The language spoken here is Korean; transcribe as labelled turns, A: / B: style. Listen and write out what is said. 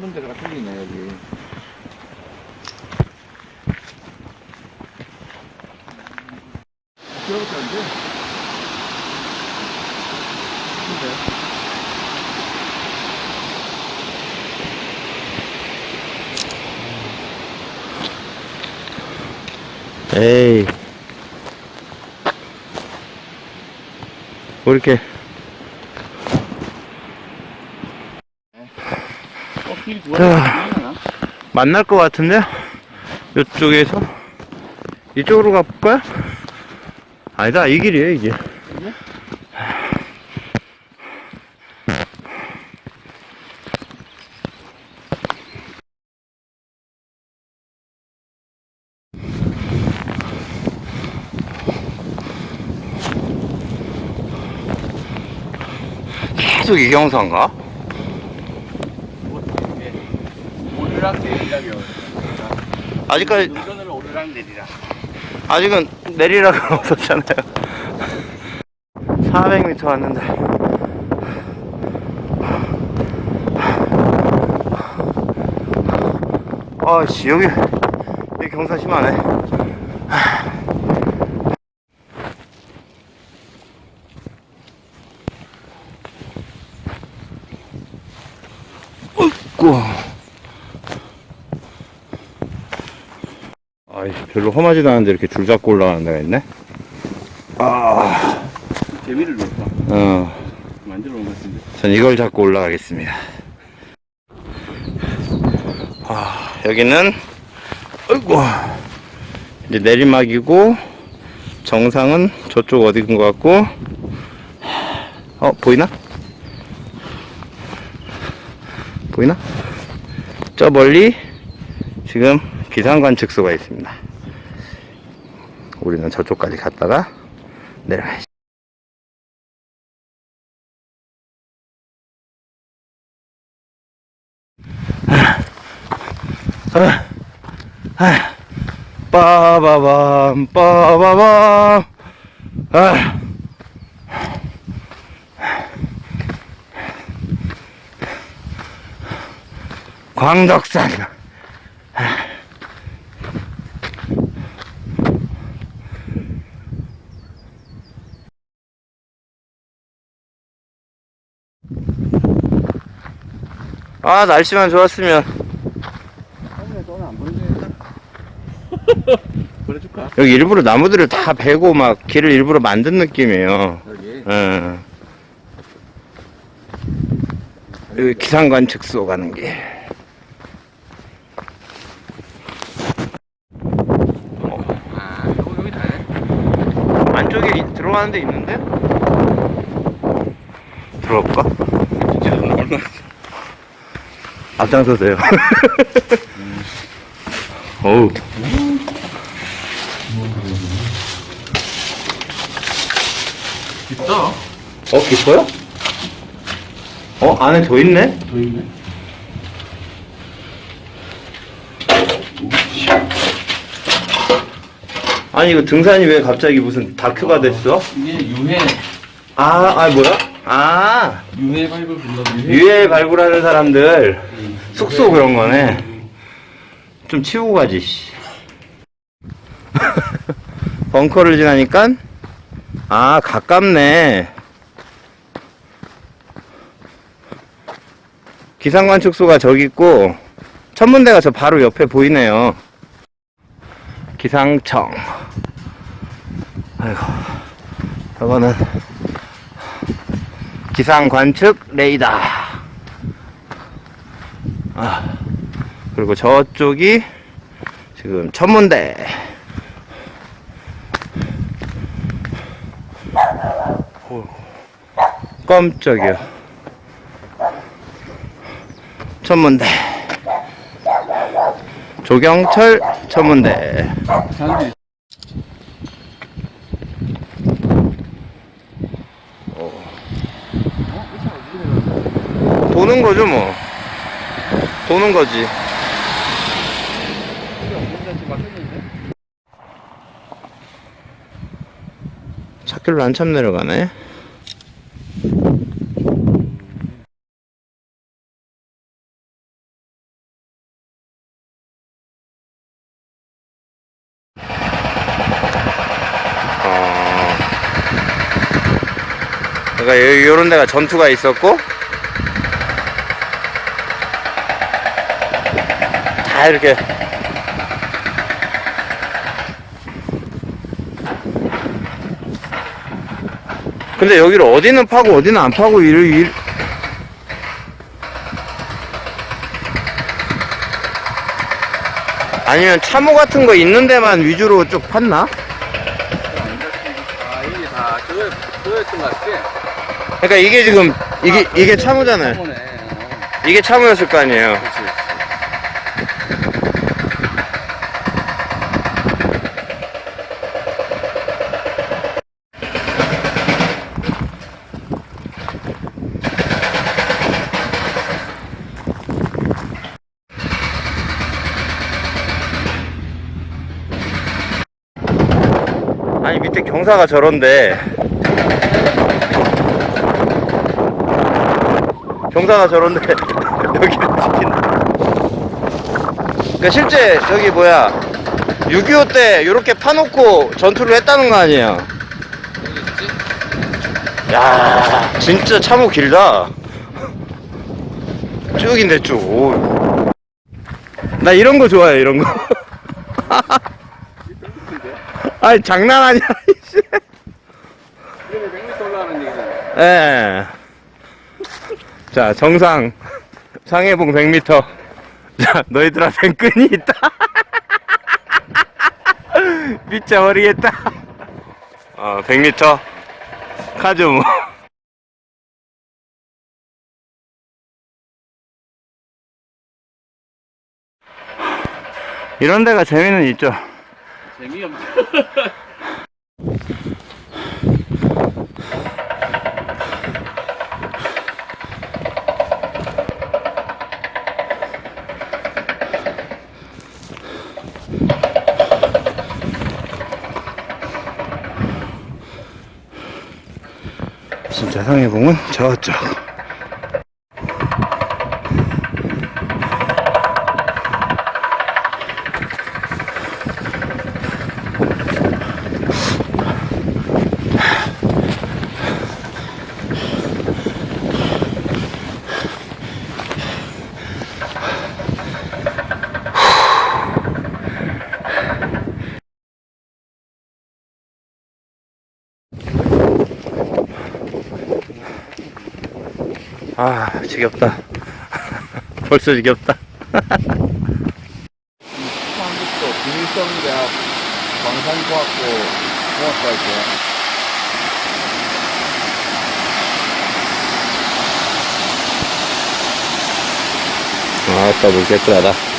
A: 심는 데가 틀리네 여기 들어가지 않지? 근데 에이 뭐 이렇게 자. 만날 것 같은데? 이쪽에서? 이쪽으로 가볼까요? 아니다, 이 길이에요, 이게. 계속 이 경사인가?
B: 오르락 내리락이요.
A: 아직까지
B: 운전을 오르락 내리락.
A: 아직은 내리라고 없었잖아요. 400m 왔는데. 아씨 여기 여기 경사 심하네. 어이구. 아이 별로 험하지도 않은데 이렇게 줄 잡고 올라가는 데가 있네. 아,
B: 재미를 놓을까?
A: 어,
B: 만들어 놓은 것 같은데.
A: 전 이걸 잡고 올라가겠습니다. 아, 여기는, 어이구, 이제 내리막이고, 정상은 저쪽 어디인 것 같고, 어, 보이나? 보이나? 저 멀리, 지금 기상관측소가 있습니다. 우리는 저쪽까지 갔다가 내려가야지. 빠바밤 빠바밤 아. 광덕산 아 날씨만 좋았으면? 여기 일부러 나무들을 다 베고 막 길을 일부러 만든 느낌이에요.
B: 여기.
A: 예. 여기 기상관 측소 가는 길.
B: 아, 여기, 여기 다네.
A: 안쪽에 이- 들어가는 데 있는데? 들어갈까?
B: 진짜 얼마나.
A: 앞장서세요. 어우.
B: 있어.
A: 어, 깊어요? 어, 안에 더 있네?
B: 더 있네.
A: 아니, 이거 등산이 왜 갑자기 무슨 다큐가 됐어?
B: 이게 유해,
A: 아, 아, 뭐야? 아,
B: 유해 발굴 불러.
A: 유해 발굴하는 사람들 숙소 그런 거네. 좀 치우고 가지, 씨. 벙커를 지나니까, 아, 가깝네. 기상관측소가 저기 있고, 천문대가 저 바로 옆에 보이네요. 기상청. 아이고, 저거는 기상 관측 레이더. 아, 그리고 저쪽이 지금 천문대. 오, 깜짝이야. 천문대. 조경철 천문대.
B: 사람들이
A: 도는 거죠, 뭐. 도는 거지. 찾길로 한참 내려가네. 어. 그러니까 요런 데가 전투가 있었고 아, 이렇게 근데 여기를 어디는 파고 어디는 안 파고 이를 일 아니면 참호 같은 거 있는 데만 위주로 쭉 팠나? 그러니까 이게 지금 이게 이게 참호잖아요. 이게 참호였을 거 아니에요.
B: 그렇지.
A: 경사가 저런데 경사가 저런데 여기를 지킨다. 그러니까 실제 저기 뭐야 6.25 때 이렇게 파놓고 전투를 했다는 거 아니에요? 야 진짜 참호 길다. 쭉인데 쭉나 이런 거 좋아해 이런 거. 아니 장난 아니야 이씨.
B: 이러면 100m 올라가는 얘기잖아.
A: 예. 자, 정상. 상해봉 100m. 자, 너희들한텐 끈이 있다. 미쳐 버리겠다. 어, 100m. 카즈무. 이런 데가 재미는 있죠.
B: 재미없 네.
A: 진짜 상해봉은 저쪽. 아, 지겹다. 벌써 지겹다.
B: 한국도 김일성대학 광산과학고 공학과 있고.
A: 아따, 물 깨끗하다.